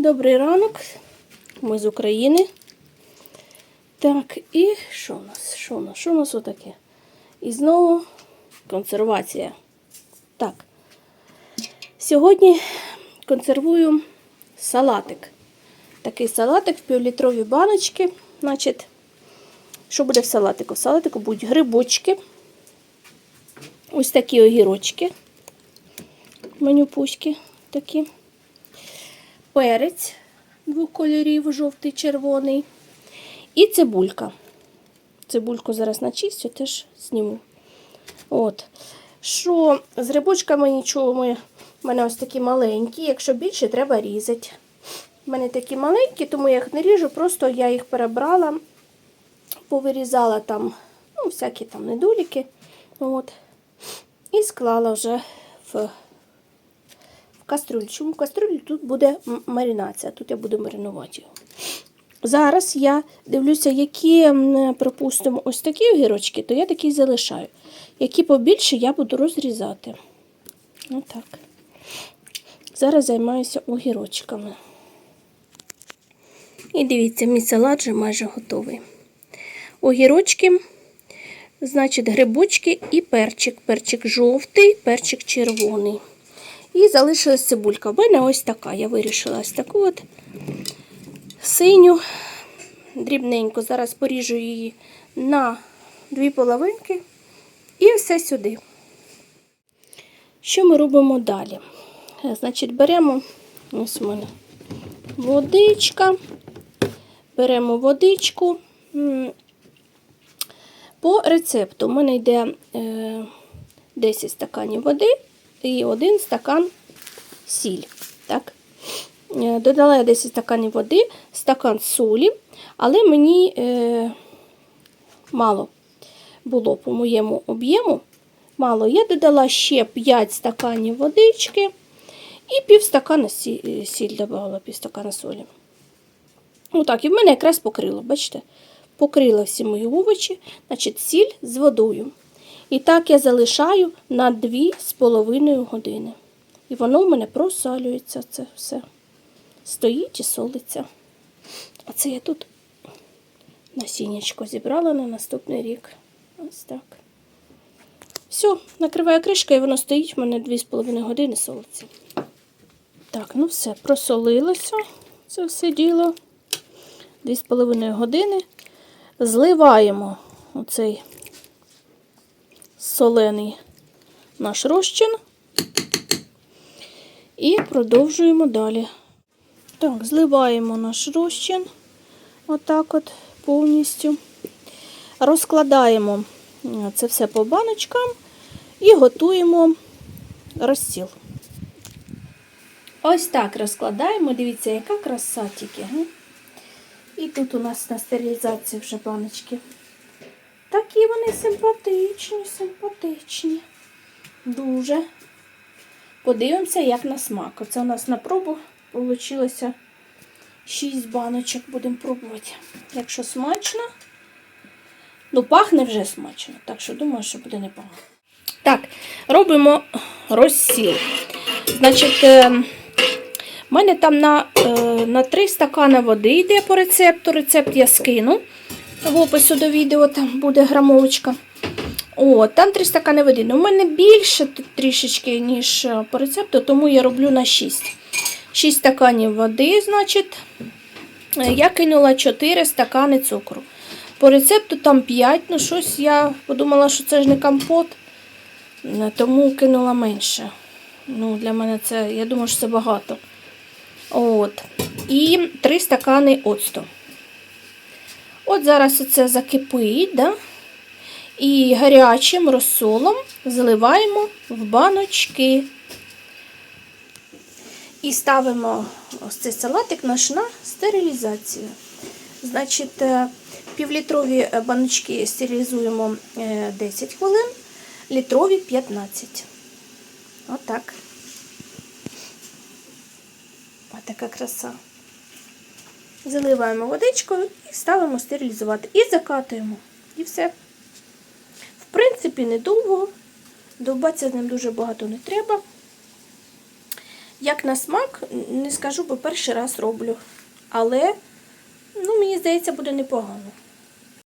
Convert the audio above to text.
Добрий ранок. Ми з України. Так, і що у нас? Що у нас? Що у нас отаке? І знову консервація. Так. Сьогодні консервую салатик. Такий салатик в півлітровій баночці. Значить, що буде в салатику? В салатику будуть грибочки. Ось такі огірочки. Менюпуськи такі. Перець двох кольорів, жовтий, червоний. І цибулька. Цибульку зараз начистю, теж зніму. От. Що з грибочками нічого. У мене ось такі маленькі. Якщо більше, треба різати. У мене такі маленькі, тому я їх не ріжу, просто я їх перебрала, повирізала там, ну, всякі там недоліки. От. І склала вже в кастрюлю. Чому в кастрюлі тут буде маринація, тут я буду маринувати його. Зараз я дивлюся, які, м, припустимо, ось такі огірочки, то я такі залишаю. Які побільше я буду розрізати. Отак. Зараз займаюся огірочками. І дивіться, мій салат вже майже готовий. Огірочки, значить, грибочки і перчик. Перчик жовтий, перчик червоний. І залишилась цибулька. В мене ось така. Я вирішила ось таку от синю, дрібненько. Зараз поріжу її на дві половинки і все сюди. Що ми робимо далі? Е, Значить, беремо ось у мене водичка, беремо водичку. По рецепту у мене йде е, 10 стаканів води і 1 стакан сіль. Так? Е, Додала я 10 стаканів води, стакан солі, але мені е, мало було по моєму об'єму. Мало. Я додала ще 5 стаканів водички і пів стакана сі- сіль додала, пів стакана солі. Отак, і в мене якраз покрило, бачите? Покрила всі мої овочі, значить, сіль з водою. І так я залишаю на 2,5 години. І воно в мене просалюється це все. Стоїть і солиться. А це я тут насіннячко зібрала на наступний рік. Ось так. Все, накриваю кришкою, і воно стоїть в мене 2,5 години солиться. Так, ну все, просолилося це все діло. 2,5 години. Зливаємо оцей солений наш розчин і продовжуємо далі. Так, зливаємо наш розчин, отак от повністю. Розкладаємо це все по баночкам і готуємо розсіл. Ось так розкладаємо. Дивіться, яка краса тільки. І тут у нас на стерилізації вже баночки. Такі вони симпатичні, симпатичні. Дуже. Подивимося, як на смак. Оце у нас на пробу вийшло 6 баночок. Будемо пробувати. Якщо смачно, ну пахне вже смачно. Так що думаю, що буде непогано. Так, робимо розсіл. Значить, е, у мене там на, е, на 3 стакани води йде по рецепту. Рецепт я скину в опису до відео, там буде грамовочка. О, там 3 стакани води. Ну, у мене більше трішечки, ніж е, по рецепту, тому я роблю на 6. 6 стаканів води, значить, е, я кинула 4 стакани цукру. По рецепту там 5, ну щось я подумала, що це ж не компот, е, тому кинула менше. Ну, Для мене це, я думаю, що це багато. От. І 3 стакани оцту. От зараз це закипить, да? і гарячим розсолом заливаємо в баночки. І ставимо ось цей салатик наш на стерилізацію. Значить, е, півлітрові е, баночки стерилізуємо е, 10 хвилин, літрові 15. Отак. Ось така краса. Заливаємо водичкою і ставимо стерилізувати. І закатуємо. І все. В принципі, недовго. Довбатися з ним дуже багато не треба. Як на смак, не скажу, бо перший раз роблю. Але, ну, мені здається, буде непогано.